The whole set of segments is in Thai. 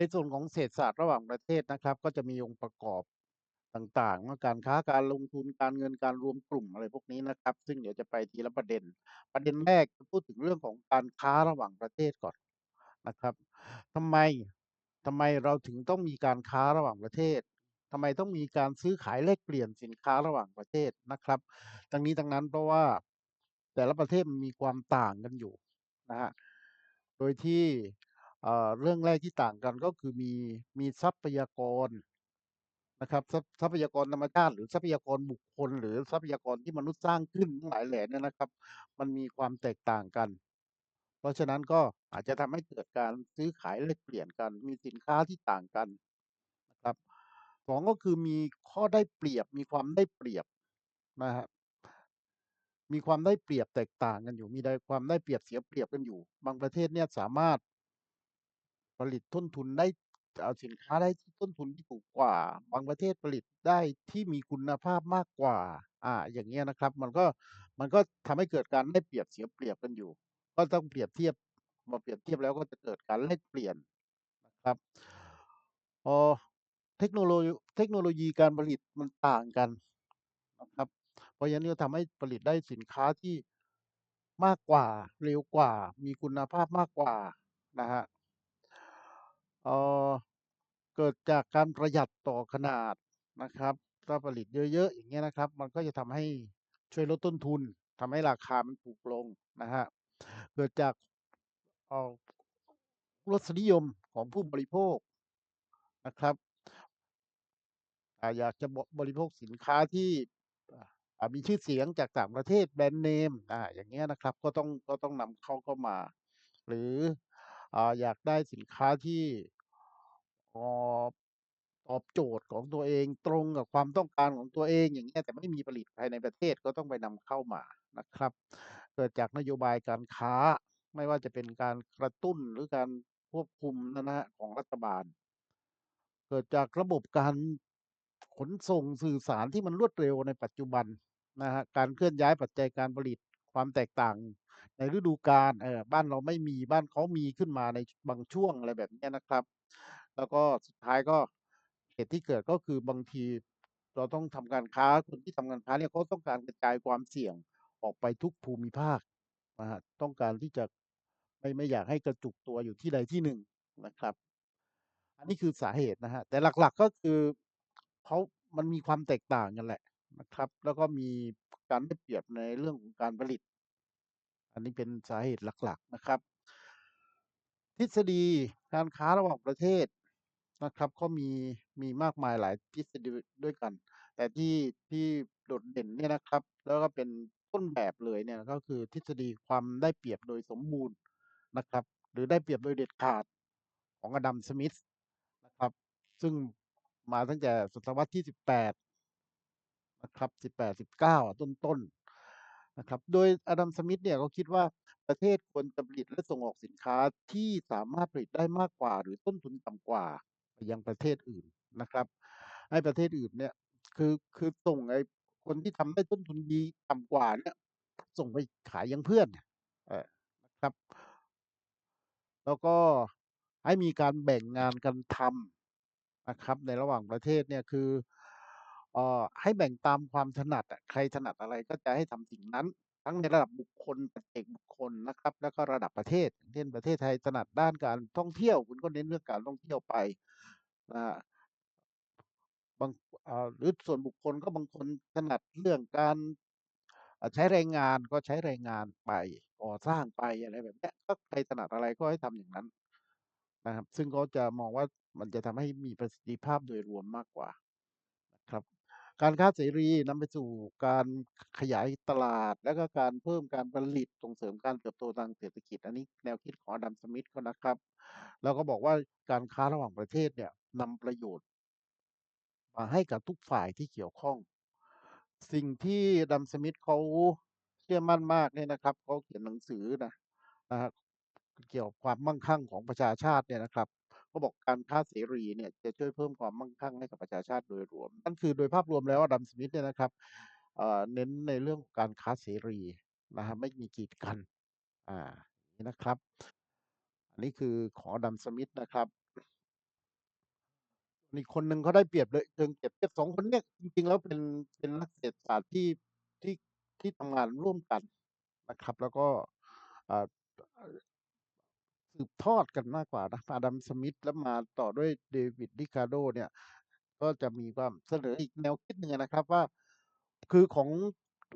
ในส่วนของเศรษฐศาสตร์ระหว่างประเทศนะครับ ก็จะมีองค์ประกอบต่างๆว่าการค้าการลงทุนการเงินการรวมกลุ่มอะไรพวกนี้นะครับ ซึ่งเดี๋ยวจะไปทีละประเด็น ประเด็นแรกจะพูดถึงเรื่องของการค้าระหว่างประเทศก่อนนะครับทำไมทำไมเราถึงต้องมีการค้าระหว่างประเทศทำไมต้องมีการซื้อขายแลกเปลี่ยนสินค้าระหว่างประเทศนะครับทั้งนี้ทั้งนั้นเพราะว่าแต่ละประเทศมีความต่างกันอยู่นะฮะโดยที่ เอ่อเรื่องแรกที่ต่างกันก็คือมีมีทรัพยากรนะครับทรัพทรัพยากรธรรมชาติหรือทรัพยากรบุคคล หรือทรัพยากรที่มนุษย์สร้างขึ้นทั้งหลายแหล่เนี่ยนะครับ มันมีความแตกต่างกัน เพราะฉะนั้นก็อาจจะทำให้เกิดการซื้อขายแลกเปลี่ยนกัน มีสินค้าที่ต่างกันนะครับสองก็คือมีข้อได้เปรียบ มีความได้เปรียบนะครับมีความได้เปรียบแตกต่างกันอยู่ มีได้ความได้เปรียบเสียเปรียบกันอยู่ บางประเทศเนี่ยสามารถ ผลิตต้นทุนได้ เอาสินค้าได้ที่ต้นทุนที่ถูกกว่า บางประเทศผลิตได้ที่มีคุณภาพมากกว่า อ่า อย่างเงี้ยนะครับ มันก็ มันก็ทำให้เกิดการได้เปรียบเสียเปรียบกันอยู่ ก็ต้องเปรียบเทียบ มาเปรียบเทียบแล้วก็จะเกิดการแลกเปลี่ยนนะครับอเทคโนโลยีเทคโนโลยีการผลิตมันต่างกันนะครับ เพราะฉะนั้นก็ทำให้ผลิตได้สินค้าที่ มากกว่า เร็วกว่า มีคุณภาพมากกว่านะฮะ เอ่อเกิดจากการประหยัดต่อขนาดนะครับ ถ้าผลิตเยอะๆอย่างเงี้ยนะครับ มันก็จะทำให้ช่วยลดต้นทุนทำให้ราคามันถูกลงนะฮะเกิดจากเอ่อรสนิยมของผู้บริโภคนะครับอ่าอยากจะบบริโภคสินค้าที่อ่ามีชื่อเสียงจากต่างประเทศแบรนด์เนมอ่าอย่างเงี้ยนะครับ ก็ต้องก็ต้องนำเข้าเข้ามา หรือ อยากได้สินค้าที่ตอบโจทย์ของตัวเองตรงกับความต้องการของตัวเองอย่างเงี้แต่ไม่มีผลิตภายในประเทศก็ต้องไปนำเข้ามานะครับ เกิดจากนโยบายการค้าไม่ว่าจะเป็นการกระตุ้นหรือการควบคุมนะฮะของรัฐบาล เกิดจากระบบการขนส่งสื่อสารที่มันรวดเร็วในปัจจุบันนะฮะการเคลื่อนย้ายปัจจัยการผลิตความแตกต่าง ในฤดูกาล เออบ้านเราไม่มี บ้านเขามีขึ้นมาในบางช่วง อะไรแบบเนี้ยนะครับ แล้วก็สุดท้ายก็ เหตุที่เกิด ก็คือบางทีเราต้องทำการค้า คนที่ทำการค้าเนี่ย เขาต้องการกระจายความเสี่ยงออกไปทุกภูมิภาคนะฮะต้องการที่จะ ไม่ ไม่อยากให้กระจุกตัวอยู่ที่ใดที่หนึ่งนะครับ อันนี้คือสาเหตุนะฮะแต่หลัก ๆ ก็คือ เขา มันมีความแตกต่างกันแหละนะครับ แล้วก็มี การได้เปรียบในเรื่องของการผลิต อันนี้เป็นสาเหตุหลักๆนะครับ ทฤษฎีการค้าระหว่างประเทศนะครับ ก็มีมีมากมายหลายทฤษฎีด้วยกัน แต่ที่ที่โดดเด่นเนี่ยนะครับ แล้วก็เป็นต้นแบบเลยเนี่ยก็คือทฤษฎีความได้เปรียบโดยสมบูรณ์นะครับ หรือได้เปรียบโดยเด็ดขาดของอดัมสมิธนะครับ ซึ่งมาตั้งแต่ศตวรรษที่ 18 นะครับ 18 19 ต้นๆ นะครับ โดยอดัมสมิธเนี่ยก็คิดว่าประเทศควรจะผลิตและส่งออกสินค้าที่สามารถผลิตได้มากกว่า หรือต้นทุนต่ำกว่าไปยังประเทศอื่นนะครับ ให้ประเทศอื่นเนี่ยคือคือส่งไอ้คนที่ทำได้ต้นทุนดีต่ำกว่าเนี่ย ส่งไปขายยังเพื่อนเออนะครับ แล้วก็ให้มีการแบ่งงานกันทำนะครับ ในระหว่างประเทศเนี่ยคือ เอ่อ ให้แบ่งตามความถนัดอะ ใครถนัดอะไรก็จะให้ทำสิ่งนั้น ทั้งในระดับบุคคล ปัจเจกบุคคลนะครับ แล้วก็ระดับประเทศ อย่างเช่น ประเทศไทยถนัดด้านการท่องเที่ยว คุณก็เน้นเรื่องการท่องเที่ยวไปนะฮะบาง อ่า หรือส่วนบุคคล ก็บางคนถนัดเรื่องการ อ่า ใช้แรงงาน ก็ใช้แรงงานไป ก่อสร้างไป อะไรแบบเนี้ย ก็ใครถนัดอะไรก็ให้ทำอย่างนั้นนะครับ ซึ่งเขาจะมองว่า มันจะทำให้มีประสิทธิภาพโดยรวมมากกว่า นะครับ การค้าเสรีนำไปสู่การขยายตลาด แล้วก็การเพิ่มการผลิตส่งเสริมการเติบโตทางเศรษฐกิจ อันนี้แนวคิดของอดัมสมิธเขานะครับ แล้วก็บอกว่าการค้าระหว่างประเทศเนี่ยนำประโยชน์ มาให้กับทุกฝ่ายที่เกี่ยวข้อง สิ่งที่ดัมสมิธเขาเชื่อมั่นมากเนี่ยนะครับเขาเขียนหนังสือนะนะเกี่ยวกับความมั่งคั่งของประชาชาติเนี่ยนะครับ เขาบอกการค้าเสรีเนี่ยจะช่วยเพิ่มความมั่งคั่งให้กับประชาชาติโดยรวม นั่นคือโดยภาพรวมแล้วดัมสมิธเนี่ยนะครับเน้นในเรื่องของการค้าเสรีนะฮะไม่มีกีดกัน อ่านี้นะครับ อันนี้คือของดัมสมิธนะครับอีกคนหนึ่งเขาได้เปรียบเลยเชิงเปรียบเทียบ2คนเนี้ยจริงๆแล้วเป็นเป็นนักเศรษฐศาสตร์ที่ที่ที่ทำงานร่วมกันนะครับ แล้วก็ สืบทอดกันมากกว่านะ Adam Smith แล้วมาต่อด้วย David Ricardo เนี่ย ก็จะมีความเสนออีกแนวคิดหนึ่งนะครับว่า คือของ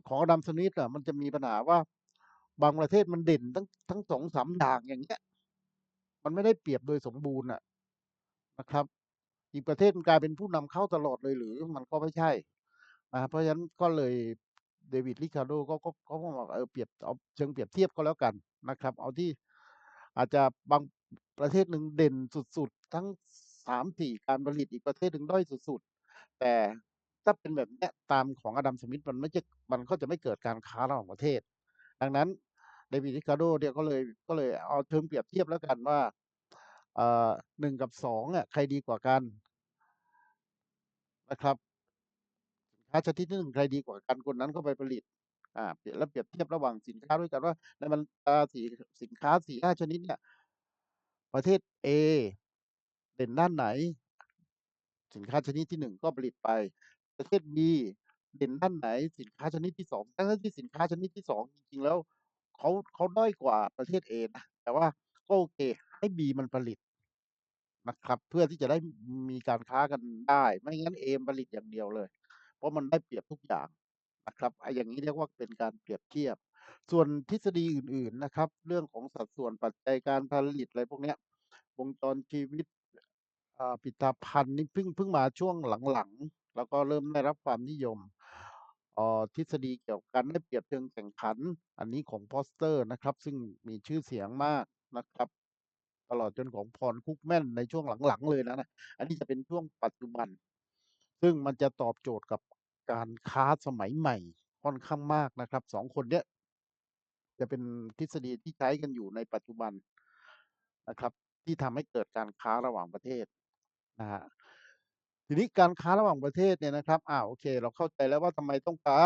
ของ Adam Smith อะมันจะมีปัญหาว่า บางประเทศมันเด่นทั้งทั้ง2-3อย่างอย่างเงี้ย มันไม่ได้เปรียบโดยสมบูรณ์อะนะครับ อีกประเทศมันกลายเป็นผู้นำเข้าตลอดเลยหรือมันก็ไม่ใช่นะเพราะฉะนั้นก็เลย David Ricardo ก็ก็เขาก็บอกเออเปรียบเอาเชิงเปรียบเทียบก็แล้วกันนะครับ เอาที่ อาจจะบางประเทศหนึ่งเด่นสุดๆ ทั้ง3-4การผลิตอีกประเทศหนึ่งด้อยสุดๆ แต่ถ้าเป็นแบบเนี้ยตามของ Adam Smith มันไม่ใช่มันก็จะไม่เกิดการค้าระหว่างประเทศ ดังนั้น David Ricardo เนี่ยก็เลยก็เลยเอาเชิงเปรียบเทียบแล้วกันว่าเอ่อ1กับ2องอะใครดีกว่ากันนะครับสินค้าชนิดที่1ใครดีกว่ากันคนนั้นก็ไปผลิต อ่าเรียบแล้วเปรียบเทียบระหว่างสินค้าด้วยกันว่าในบรรดาสีสินค้า4-5ชนิดเนี่ย ประเทศเอเด่นด้านไหน สินค้าชนิดที่1ก็ผลิตไป ประเทศบีเด่นด้านไหน สินค้าชนิดที่2ทั้งที่สินค้าชนิดที่2จริงๆแล้วเขาเขาด้อยกว่าประเทศเอนะแต่ว่าก็โอเค ให้บีมันผลิตนะครับ เพื่อที่จะได้มีการค้ากันได้ ไม่งั้นเอผลิตอย่างเดียวเลย เพราะมันได้เปรียบทุกอย่าง นะครับไอ้อย่างงี้เรียกว่าเป็นการเปรียบเทียบ ส่วนทฤษฎีอื่นๆนะครับ เรื่องของสัดส่วนปัจจัยการผลิตอะไรพวกเนี้ยวงจรชีวิตอ่าผลิตภัณฑ์นี่เพิ่งเพิ่งมาช่วงหลังๆ แล้วก็เริ่มได้รับความนิยมอ่อทฤษฎีเกี่ยวกับการได้เปรียบเชิงแข่งขัน อันนี้ของ Foster นะครับ ซึ่งมีชื่อเสียงมากนะครับ ตลอดจนของ Paul Krugman ในช่วงหลังๆ เลยนะ อันนี้จะเป็นช่วงปัจจุบัน ซึ่งมันจะตอบโจทย์กับ การค้าสมัยใหม่ค่อนข้างมากนะครับ2คนเนี้ยจะเป็นทฤษฎีที่ใช้กันอยู่ในปัจจุบันนะครับ ที่ทำให้เกิดการค้าระหว่างประเทศนะครับทีนี้การค้าระหว่างประเทศเนี่ยนะครับอ่าวโอเค เราเข้าใจแล้วว่าทำไมต้องค้า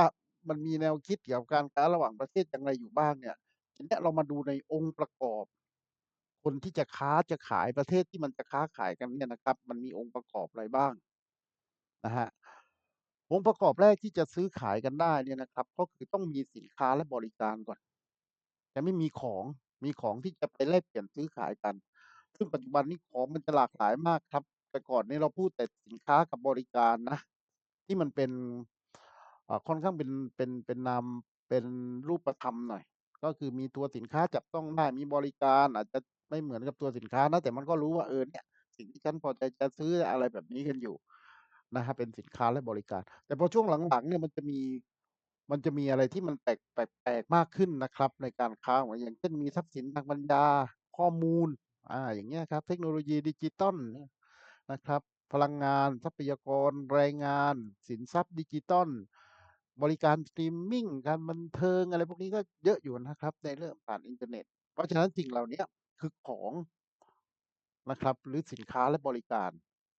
มันมีแนวคิดเกี่ยวกับการค้าระหว่างประเทศอย่างไรอยู่บ้างเนี่ยทีเนี้ยเรามาดูในองค์ประกอบ คนที่จะค้าจะขายประเทศที่มันจะค้าขายกันเนี่ยนะครับ มันมีองค์ประกอบอะไรบ้างนะครับ องค์ประกอบแรกที่จะซื้อขายกันได้เนี่ยนะครับ ก็คือต้องมีสินค้าและบริการก่อนแต่ไม่มีของมีของที่จะไปแลกเปลี่ยนซื้อขายกัน ซึ่งปัจจุบันนี้ของมันจะหลากหลายมากครับ แต่ก่อนนี้เราพูดแต่สินค้ากับบริการนะ ที่มันเป็นอ่าค่อนข้างเป็นเป็นเป็นนามเป็นรูปธรรมหน่อย ก็คือมีตัวสินค้าจับต้องได้มีบริการ อาจจะไม่เหมือนกับตัวสินค้านะแต่มันก็รู้ว่าเออเนี่ยสิ่งที่ฉันพอใจจะซื้ออะไรแบบนี้กันอยู่ นะครับเป็นสินค้าและบริการ แต่พอช่วงหลังๆเนี่ยมันจะมีมันจะมีอะไรที่มันแปลกแปลกมากขึ้นนะครับ ในการค้าอย่างเช่นมีทรัพย์สินทางปัญญาข้อมูลอ่าอย่างเงี้ยครับ เทคโนโลยีดิจิทัลนะครับ พลังงานทรัพยากรแรงงาน สินทรัพย์ดิจิทัลบริการสตรีมมิ่งการบันเทิงอะไรพวกนี้ก็เยอะอยู่นะครับ ในเรื่องผ่านอินเทอร์เน็ต เพราะฉะนั้นสิ่งเหล่านี้คือของนะครับ หรือสินค้าและบริการ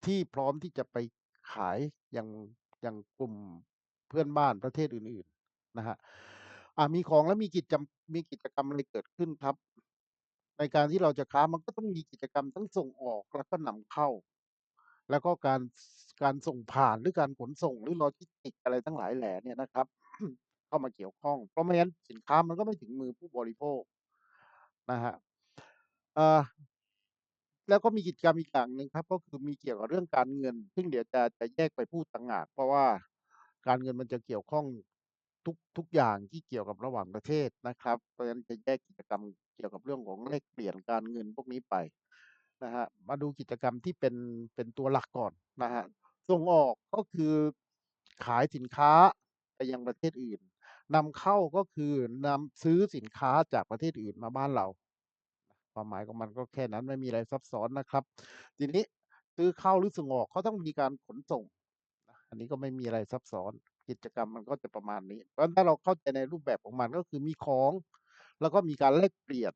ที่พร้อมที่จะไป ขายอย่างอย่างกลุ่มเพื่อนบ้านประเทศอื่นๆนะครับอ่ามีของแล้วมีกิจมีกิจกรรมอะไรเกิดขึ้นครับ ในการที่เราจะค้ามันก็ต้องมีกิจกรรมทั้งส่งออกแล้วก็นำเข้า แล้วก็การการส่งผ่านหรือการขนส่งหรือโลจิสติกอะไรทั้งหลายแหล่เนี่ยนะครับ เข้ามาเกี่ยวข้อง เพราะไม่งั้นสินค้ามันก็ไม่ถึงมือผู้บริโภคนะครับเอ่อ แล้วก็มีกิจกรรมอีกอย่างหนึ่งครับ ก็คือมีเกี่ยวกับเรื่องการเงิน ซึ่งเดี๋ยวจะจะแยกไปพูดต่างหาก เพราะว่าการเงินมันจะเกี่ยวข้องทุกทุกอย่างที่เกี่ยวกับระหว่างประเทศนะครับ เพราะฉะนั้นจะแยกกิจกรรมเกี่ยวกับเรื่องของแลกเปลี่ยนการเงินพวกนี้ไปนะครับมาดูกิจกรรมที่เป็นเป็นตัวหลักก่อนนะครับส่งออกก็คือขายสินค้าไปยังประเทศอื่นนำเข้าก็คือนำซื้อสินค้าจากประเทศอื่นมาบ้านเรา ความหมายของมันก็แค่นั้นไม่มีอะไรซับซ้อนนะครับ ทีนี้ซื้อเข้าหรือส่งออกก็ต้องมีการขนส่ง อันนี้ก็ไม่มีอะไรซับซ้อน กิจกรรมมันก็จะประมาณนี้ เพราะถ้าเราเข้าใจในรูปแบบของมันก็คือมีของ แล้วก็มีการแลกเปลี่ยน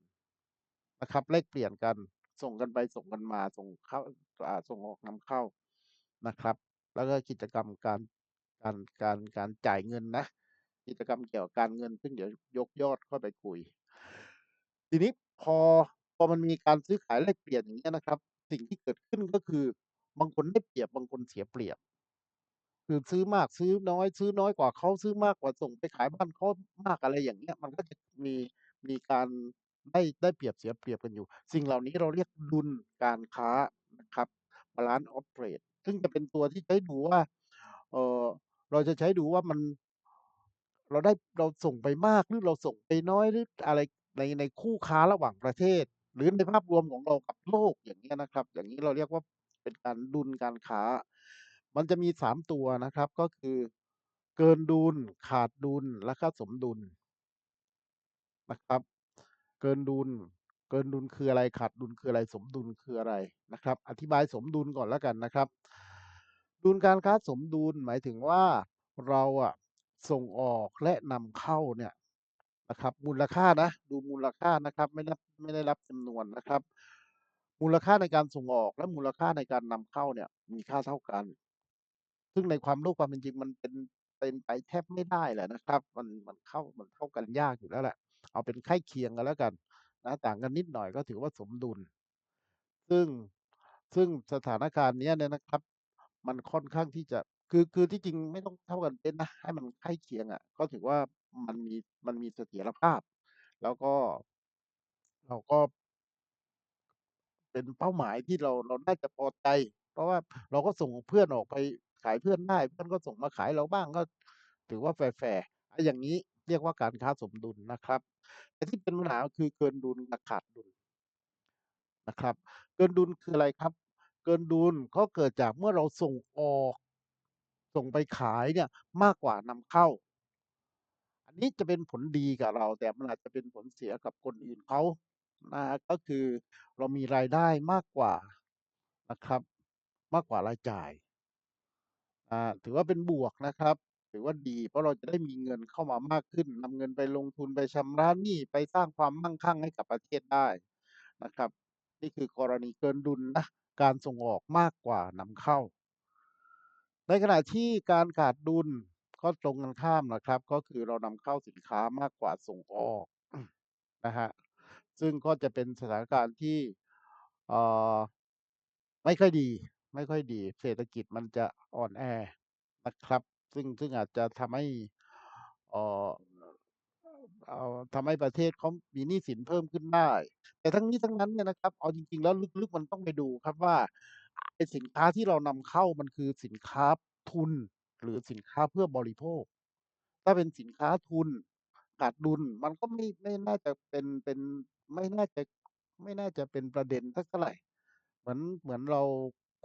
นะครับแลกเปลี่ยนกันส่งกันไปส่งกันมาส่งเข้าส่งออกนำเข้านะครับ แล้วก็กิจกรรมการการการการจ่ายเงินนะ กิจกรรมเกี่ยวกับการเงิน ซึ่งเดี๋ยวยกยอดค่อยไปคุย ทีนี้พอพ อมันมีการซื้อขายแลกเปลี่ยนอย่างเงี้ยนะครับ สิ่งที่เกิดขึ้นก็คือบางคนได้เปรียบบางคนเสียเปรียบ คือซื้อมากซื้อน้อย ซื้อน้อยกว่าเขาซื้อมากกว่าส่งไปขายบ้านเขามากอะไรอย่างเงี้ย มันก็จะมีมีการได้ได้เปรียบเสียเปรียบกันอยู่ สิ่งเหล่านี้เราเรียกดุลการค้านะครับ Balance of Trade ซึ่งจะเป็นตัวที่ใช้ดูว่าเออเราจะใช้ดูว่ามันเราได้เราส่งไปมากหรือเราส่งไปน้อยหรืออะไรในในคู่ค้าระหว่างประเทศ หรือในภาพรวมของเรากับโลกอย่างเงี้ยนะครับ อย่างงี้เราเรียกว่าเป็นการดุลการค้า มันจะมี3ตัวนะครับ ก็คือเกินดุลขาดดุลแล้วก็สมดุลนะครับ เกินดุล เกินดุลคืออะไรขาดดุลคืออะไรสมดุลคืออะไรนะครับ อธิบายสมดุลก่อนแล้วกันนะครับ ดุลการค้าสมดุลหมายถึงว่าเราอะส่งออกและนำเข้าเนี่ย นะครับ มูลค่านะ ดูมูลค่านะครับ ไม่นับไม่ได้นับจำนวนนะครับ มูลค่าในการส่งออกและมูลค่าในการนำเข้าเนี่ย มีค่าเท่ากัน ซึ่งในความโลกความเป็นจริงมันเป็นเป็นไปแทบไม่ได้แหละนะครับ มันมันเข้ามันเข้ากันยากอยู่แล้วแหละ เอาเป็นใกล้เคียงกันแล้วกันนะต่างกันนิดหน่อยก็ถือว่าสมดุล ซึ่งซึ่งสถานการณ์เนี้ยเนี่ยนะครับ มันค่อนข้างที่จะ คือ คือที่จริงไม่ต้องเท่ากันเป๊ะนะ ให้มันใกล้เคียงอะ ก็ถือว่ามันมี มันมีเสถียรภาพ แล้วก็ เราก็ เป็นเป้าหมายที่เรา เราน่าจะพอใจ เพราะว่าเราก็ส่งเพื่อนออกไปขายเพื่อนได้ เพื่อนก็ส่งมาขายเราบ้าง ก็ถือว่าแฟร์ ๆอาอย่างงี้เรียกว่าการค้าสมดุลนะครับ แต่ที่เป็นปัญหา คือเกินดุลกับขาดดุล นะครับ เกินดุลคืออะไรครับ เกินดุลก็เกิดจากเมื่อเราส่งออก ส่งไปขายเนี่ยมากกว่านำเข้า อันนี้จะเป็นผลดีกับเรา แต่มันอาจจะเป็นผลเสียกับคนอื่นเขานะก็คือเรามีรายได้มากกว่านะครับ มากกว่ารายจ่ายอ่าถือว่าเป็นบวกนะครับ ถือว่าดี เพราะเราจะได้มีเงินเข้ามามากขึ้นนำเงินไปลงทุนไปชำระหนี้ไปสร้างความมั่งคั่งให้กับประเทศได้นะครับ นี่คือกรณีเกินดุลนะการส่งออกมากกว่านำเข้า ในขณะที่การขาดดุลก็ตรงกันข้ามนะครับ ก็คือเรานำเข้าสินค้ามากกว่าส่งออกนะครับซึ่งก็จะเป็นสถานการณ์ที่เอ่อไม่ค่อยดี ไม่ค่อยดี เศรษฐกิจมันจะอ่อนแอนะครับ ซึ่งซึ่งอาจจะทำให้เอ่อเอ่อทำให้ประเทศเขามีหนี้สินเพิ่มขึ้นได้ แต่ทั้งนี้ทั้งนั้นเนี่ยนะครับ เอาจริงๆแล้วลึกๆมันต้องไปดูครับว่า ไอสินค้าที่เรานำเข้ามันคือสินค้าทุน หรือสินค้าเพื่อบริโภค ถ้าเป็นสินค้าทุนขาดดุลมันก็ไม่ไม่น่าจะเป็นเป็นไม่น่าจะไม่น่าจะเป็นประเด็นสักเท่าไหร่ เหมือนเหมือนเรา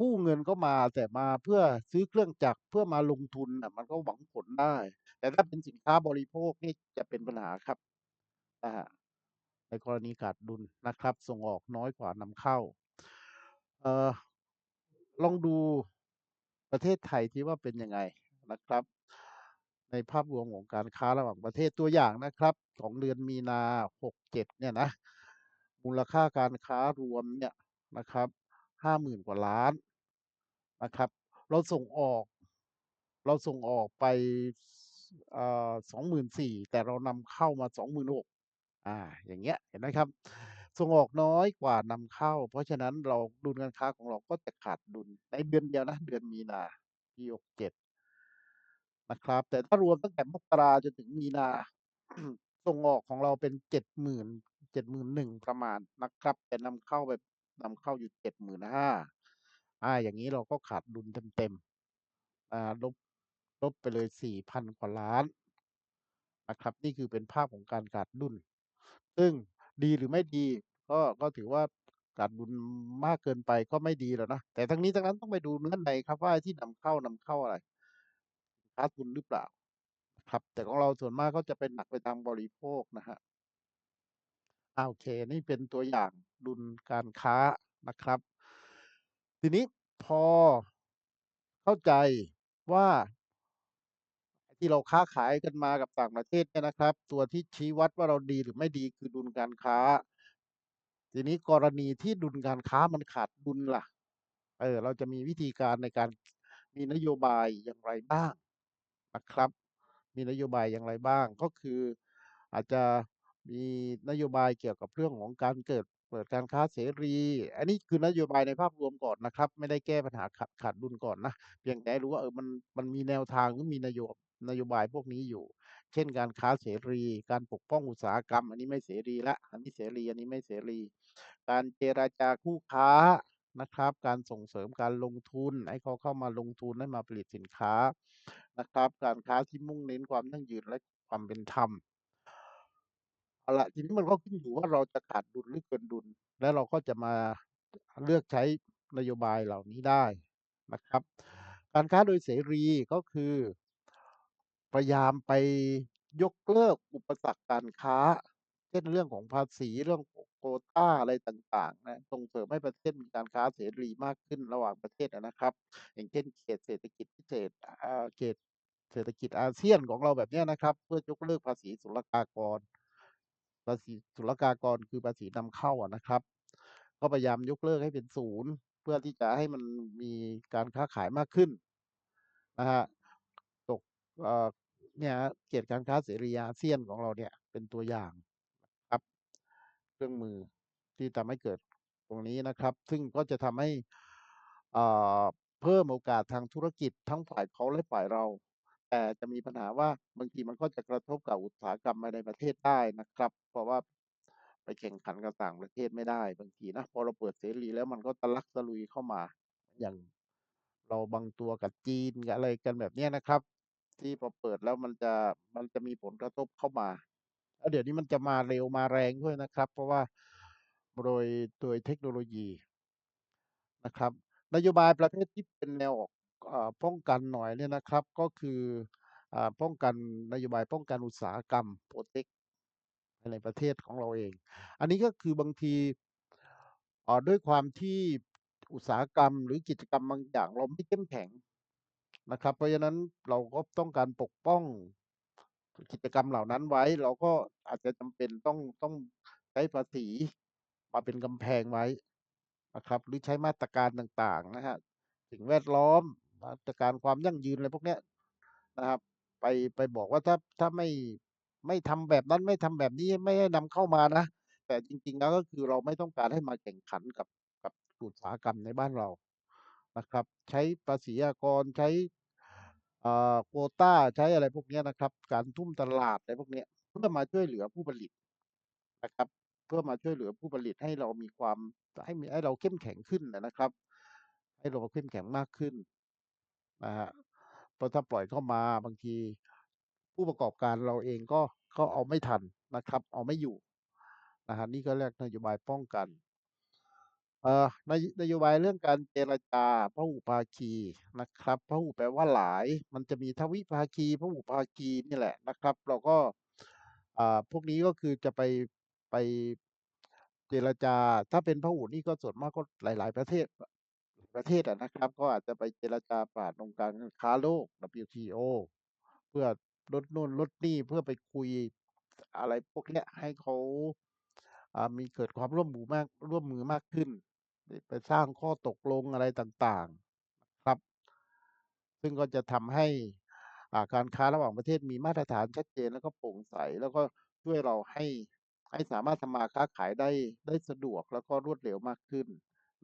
กู้เงินเข้ามาแต่มาเพื่อซื้อเครื่องจักรเพื่อมาลงทุนน่ะมันก็หวังผลได้ แต่ถ้าเป็นสินค้าบริโภคนี่จะเป็นปัญหาครับอ่าในกรณีขาดดุลนะครับ ส่งออกน้อยกว่านำเข้า เอ่อ ลองดูประเทศไทยซิว่าเป็นยังไงนะครับ ในภาพรวมของการค้าระหว่างประเทศตัวอย่างนะครับ ของเดือนมีนา67เนี่ยนะ มูลค่าการค้ารวมเนี่ยนะครับ50,000กว่าล้านนะครับ เราส่งออก เราส่งออกไปเอ่อ24,000แต่เรานำเข้ามา26,000อ่าอย่างเงี้ยเห็นไหมครับ ส่งออกน้อยกว่านำเข้า เพราะฉะนั้นเรา ดุลการค้าของเราก็จะขาดดุลในเดือนเดียวนะ เดือนมีนาปี67นะครับ แต่ถ้ารวมตั้งแต่มกราจนถึงมีนาส่งออกของเราเป็น70,000 71,000ประมาณนะครับ แต่นำเข้าไปนำเข้าอยู่75,000อาอย่างงี้เราก็ขาดดุลเต็มๆอ่าลบลบไปเลย4,000กว่าล้านนะครับ นี่คือเป็นภาพของการขาดดุลซึ่งดีหรือไม่ดี ก็ก็ถือว่าขาดดุลมากเกินไปก็ไม่ดีและเนะ แต่ทั้งนี้ทั้งนั้นต้องไปดูเนื้อในครับว่าที่นำเข้านำเข้าอะไรค้าทุนหรือเปล่า ครับ แต่ของเราส่วนมากก็จะเป็นหนักไปทางบริโภคนะครับอาโอเค นี่เป็นตัวอย่างดุลการค้านะครับ ทีนี้พอเข้าใจว่าที่เราค้าขายกันมากับต่างประเทศเนี่ยนะครับ ตัวที่ชี้วัดว่าเราดีหรือไม่ดีคือดุลการค้า ทีนี้กรณีที่ดุลการค้ามันขาดดุลล่ะ เออ เราจะมีวิธีการในการมีนโยบายอย่างไรบ้างนะครับ มีนโยบายอย่างไรบ้าง ก็คืออาจจะมีนโยบายเกี่ยวกับเรื่องของการเกิดเปิดการค้าเสรี อันนี้คือนโยบายในภาพรวมก่อนนะครับ ไม่ได้แก้ปัญหาขาดขาดดุลก่อนนะ เพียงแต่รู้ว่าเออมันมันมีแนวทางหรือมีนโยนโยบายพวกนี้อยู่ เช่นการค้าเสรี การปกป้องอุตสาหกรรม อันนี้ไม่เสรีล้วอันนี้เสรี อันนี้ไม่เสรี การเจรจาคู่ค้านะครับ การส่งเสริมการลงทุน ให้เขาเข้ามาลงทุนให้มาผลิตสินค้านะครับ การค้าที่มุ่งเน้นความยั่งยืนและความเป็นธรรมเอาล่ะทีนี้มันก็ขึ้นอยู่ว่าเราจะขาดดุลหรือเกินดุล แล้วเราก็จะมาเลือกใช้นโยบายเหล่านี้ได้นะครับ การค้าโดยเสรีก็คือ พยายามไปยกเลิกอุปสรรคการค้า เช่น เรื่องของภาษี เรื่องของโควตาอะไรต่างๆนะ ส่งเสริมให้ประเทศมีการค้าเสรีมากขึ้นระหว่างประเทศนะครับ อย่างเช่นเขตเศรษฐกิจพิเศษอ่าเขตเศรษฐกิจอาเซียนของเราแบบเนี้ยนะครับ เพื่อยกเลิกภาษีศุลกากร ภาษีศุลกากรคือภาษีนำเข้าอะนะครับ ก็พยายามยกเลิกให้เป็นศูนย์ เพื่อที่จะให้มันมีการค้าขายมากขึ้นนะครับตก เอ่อเนี่ยรับเขตการค้าเสรีอาเซียนของเราเนี่ยเป็นตัวอย่างครับ เครื่องมือที่ทำให้เกิดตรงนี้นะครับ ซึ่งก็จะทำให้อ่าเพิ่มโอกาสทางธุรกิจทั้งฝ่ายเขาและฝ่ายเรา แต่จะมีปัญหาว่าบางทีมันก็จะกระทบกับอุตสาหกรรมภายในประเทศได้นะครับ เพราะว่าไปแข่งขันกับต่างประเทศไม่ได้บางทีนะพอเราเปิดเสรีแล้วมันก็ตะลักตะลุยเข้ามา อย่างเราบางตัวกับจีนกับอะไรกันแบบเนี้ยนะครับ ที่พอเปิดแล้วมันจะมันจะมีผลกระทบเข้ามาแล้วเดี๋ยวนี้มันจะมาเร็วมาแรงด้วยนะครับ เพราะว่าโดยโดยเทคโนโลยีนะครับ นโยบายประเภทที่เป็นแนวออกป้องกันหน่อยเนี่ยนะครับ ก็คืออป้องกันนโยบายป้องกันอุตสาหกรรม Protect ภายในประเทศของเราเอง อันนี้ก็คือบางทีด้วยความที่อุตสาหกรรมหรือกิจกรรมบางอย่างเราไม่เข้มแข็ง นะครับ เพราะฉะนั้นเราก็ต้องการปกป้องกิจกรรมเหล่านั้นไว้ เราก็อาจจะจำเป็นต้องต้องใช้ภาษีมาเป็นกำแพงไว้นะครับ หรือใช้มาตรการต่างๆนะครับสิ่งแวดล้อมมาตรการความยั่งยืนอะไรพวกเนี้ยนะครับ ไปไปบอกว่าถ้าถ้าไม่ไม่ทำแบบนั้นไม่ทำแบบนี้ไม่ให้นำเข้ามานะ แต่จริงๆแล้วก็คือเราไม่ต้องการให้มาแข่งขันกับกับอุตสาหกรรมในบ้านเรานะครับ ใช้ภาษีอากรใช้ โควตาใช้อะไรพวกนี้นะครับ การทุ่มตลาดอะไรพวกนี้เพื่อมาช่วยเหลือผู้ผลิตนะครับ เพื่อมาช่วยเหลือผู้ผลิตให้เรามีความให้มีให้เราเข้มแข็งขึ้นนะครับ ให้เราเข้มแข็งมากขึ้นนะครับเพราะถ้าปล่อยเข้ามาบางที ผู้ประกอบการเราเองก็ก็เอาไม่ทันนะครับ เอาไม่อยู่นะครับนี่ก็เรียกนโยบายป้องกัน เอ่อนโยนโยบายเรื่องการเจรจาพหุภาคีนะครับพหุแปลว่าหลาย มันจะมีทวิภาคีพหุภาคีนี่แหละนะครับ เราก็อ่าพวกนี้ก็คือจะไปไปเจรจา ถ้าเป็นพหุนี่ก็ส่วนมากก็หลาย ๆ ประเทศประเทศอะนะครับ ก็อาจจะไปเจรจาผ่านองค์การการค้าโลก WTO เพื่อลดนู่นลดนี่เพื่อไปคุยอะไรพวกเนี้ยให้เขาอ่ามีเกิดความร่วมมือมากร่วมมือมากขึ้น ไปสร้างข้อตกลงอะไรต่างๆครับ ซึ่งก็จะทำให้อ่าการค้าระหว่างประเทศมีมาตรฐานชัดเจนแล้วก็โปร่งใส แล้วก็ช่วยเราให้ให้สามารถทำมาค้าขายได้ได้สะดวกแล้วก็รวดเร็วมากขึ้น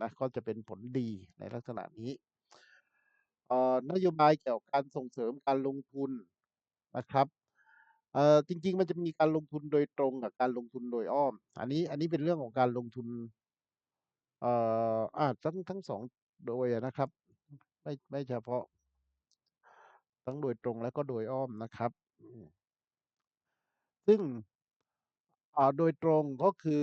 นะก็จะเป็นผลดีในลักษณะนี้อ่อนโยบายเกี่ยวกับการส่งเสริมการลงทุนนะครับเอ่อจริง ๆ มันจะมีการลงทุนโดยตรงกับการลงทุนโดยอ้อม อันนี้อันนี้เป็นเรื่องของการลงทุน เอ่ออาทั้งทั้ง2โดยนะครับ ไม่ไม่เฉพาะ ทั้งโดยตรงและก็โดยอ้อมนะครับ ซึ่งอ่าโดยตรงก็คือ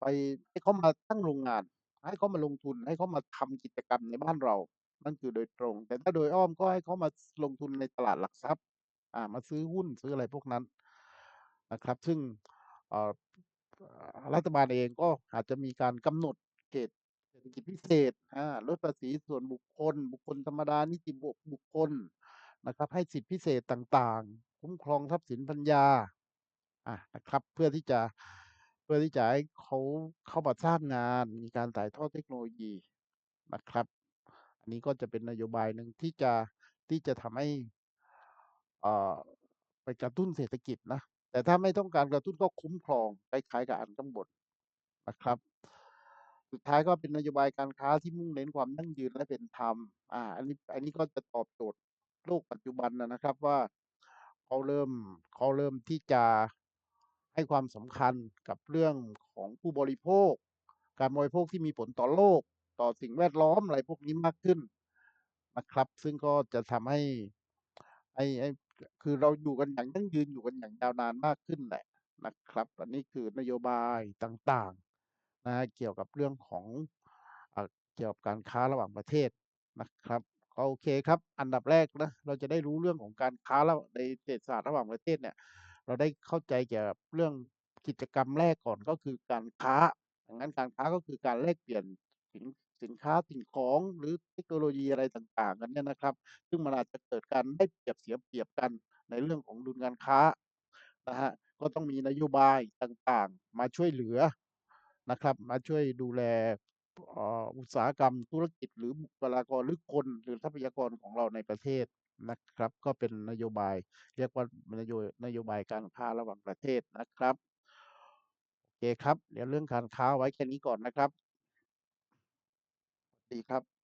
ไปให้เขามาตั้งโรงงาน ให้เขามาลงทุน ให้เขามาทำกิจกรรมในบ้านเรา นั่นคือโดยตรง แต่ถ้าโดยอ้อมก็ให้เขามาลงทุนในตลาดหลักทรัพย์ อ่า มาซื้อหุ้นซื้ออะไรพวกนั้นนะครับ ซึ่งอ่ารัฐบาลเองก็อาจจะมีการกำหนด เขตเศรษฐกิจพิเศษอาลดภาษีส่วนบุคคล บุคคลธรรมดา นิติบุบุคคลนะครับ ให้สิทธิพิเศษต่างๆ คุ้มครองทรัพย์สินปัญญาอานะครับ เพื่อที่จะเพื่อที่จะให้เขาเข้ามาสร้างงาน มีการถ่ายทอดเทคโนโลยีนะครับ อันนี้ก็จะเป็นนโยบายหนึ่งที่จะที่จะทำให้เอ่อไปกระตุ้นเศรษฐกิจนะ แต่ถ้าไม่ต้องการกระตุ้นก็คุ้มครองคล้ายๆกับอันข้างบนนะครับ สุดท้ายก็เป็นนโยบายการค้าที่มุ่งเน้นความยั่งยืนและเป็นธรรม อ่า อันนี้ อันนี้ก็จะตอบโจทย์โลกปัจจุบันอะนะครับว่าเขาเริ่มเขาเริ่มที่จะให้ความสำคัญกับเรื่องของผู้บริโภค การบริโภคที่มีผลต่อโลก ต่อสิ่งแวดล้อมอะไรพวกนี้มากขึ้นนะครับ ซึ่งก็จะทำให้ให้ให้คือเราอยู่กันอย่างยั่งยืนอยู่กันอย่างยาวนานมากขึ้นแหละนะครับ อันนี้คือนโยบายต่างๆ นะเกี่ยวกับเรื่องของอเกี่ยวกับการค้าระหว่างประเทศนะครับก็โอเคครับ อันดับแรกนะเราจะได้รู้เรื่องของการค้าระในเศรษฐศาสตร์ระหว่างประเทศเนี่ย เราได้เข้าใจเกี่ยวกับเรื่องกิจกรรมแรกก่อนก็คือการค้าดังนั้นการค้าก็คือการแลกเปลี่ยนสินสินค้าสิ่งของหรือเทคโนโลยีอะไรต่างๆกันเนี่ยนะครับ ซึ่งมันอาจจะเกิดการได้เปรียบเสียเปรียบกันในเรื่องของดุลการค้านะครับก็ต้องมีนโยบายต่างๆ มาช่วยเหลือ นะครับ มาช่วยดูแลอุตสาหกรรมธุรกิจหรือบุคลากรหรือคนหรือทรัพยากรของเราในประเทศนะครับ ก็เป็นนโยบาย เรียกว่านโยนโยบายการค้าระหว่างประเทศนะครับโอเคครับ เดี๋ยวเรื่องการค้าไว้แค่นี้ก่อนนะครับสวัสดีครับ